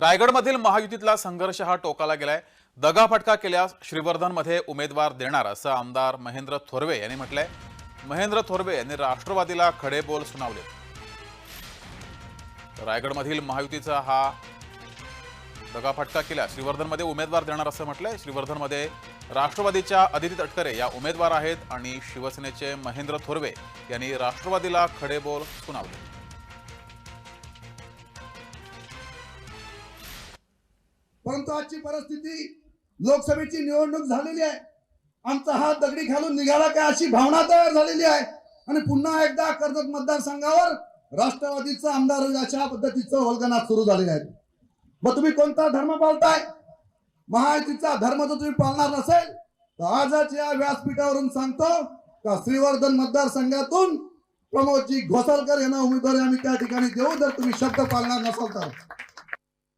रायगडमधील महायुतीतला संघर्ष हा टोकाला गेलाय. दगाफटका केल्यास श्रीवर्धनमध्ये उमेदवार देणार असं आमदार महेंद्र थोरवे यांनी म्हटलंय. महेंद्र थोरवे यांनी राष्ट्रवादीला खडे बोल सुनावले. रायगडमधील महायुतीचा हा दगाफटका केला श्रीवर्धनमध्ये उमेदवार देणार असं म्हटलंय. श्रीवर्धनमध्ये राष्ट्रवादीच्या अदिती तटकरे या उमेदवार आहेत आणि शिवसेनेचे महेंद्र थोरवे यांनी राष्ट्रवादीला खडे बोल सुनावले. परंतु आजची परिस्थिती लोकसभेची निवडणूक झालेली आहे. आमचा हा दगडी घालून निघाला काय अशी भावना तयार झालेली आहे. आणि पुन्हा एकदा कर्जत मतदारसंघावर राष्ट्रवादीचं आमदार अशा पद्धतीचं वल्गनाथ सुरू झालेलं आहे. मग तुम्ही कोणता धर्म पाळताय? महायुतीचा धर्म जर तुम्ही पाळणार नसेल तर आजच या व्यासपीठावरून सांगतो का श्रीवर्धन मतदारसंघातून प्रमोदजी घोसालकर यांना उमेदवारी आम्ही त्या ठिकाणी देऊ जर तुम्ही शब्द पाळणार नसाल तर.